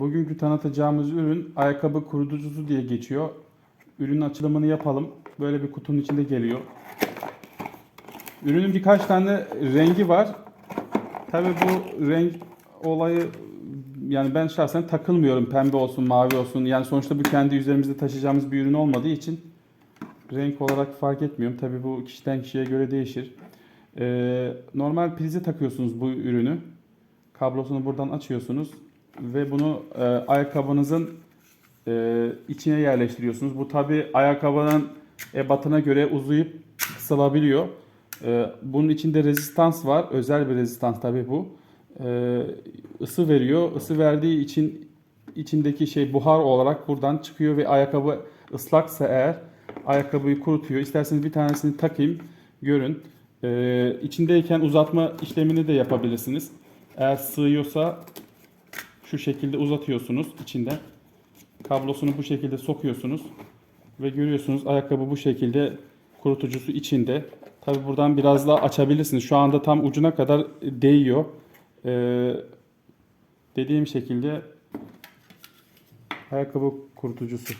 Bugünkü tanıtacağımız ürün ayakkabı kurutucusu diye geçiyor. Ürünün açılımını yapalım. Böyle bir kutunun içinde geliyor. Ürünün birkaç tane rengi var. Tabi bu renk olayı yani ben şahsen takılmıyorum pembe olsun mavi olsun. Yani sonuçta bu kendi üzerimizde taşıyacağımız bir ürün olmadığı için renk olarak fark etmiyorum. Tabi bu kişiden kişiye göre değişir. Ee, normal prize takıyorsunuz bu ürünü. Kablosunu buradan açıyorsunuz ve bunu e, ayakkabınızın e, içine yerleştiriyorsunuz. Bu tabi ayakkabının ebatına göre uzayıp kısalabiliyor. E, bunun içinde rezistans var. Özel bir rezistans tabi bu. E, ısı veriyor. Isı verdiği için içindeki şey buhar olarak buradan çıkıyor ve ayakkabı ıslaksa eğer ayakkabıyı kurutuyor. İsterseniz bir tanesini takayım görün. E, içindeyken uzatma işlemini de yapabilirsiniz. Eğer sığıyorsa şu şekilde uzatıyorsunuz içinde. Kablosunu bu şekilde sokuyorsunuz. Ve görüyorsunuz ayakkabı bu şekilde kurutucusu içinde. Tabi buradan biraz daha açabilirsiniz. Şu anda tam ucuna kadar değiyor. Ee, dediğim şekilde ayakkabı kurutucusu.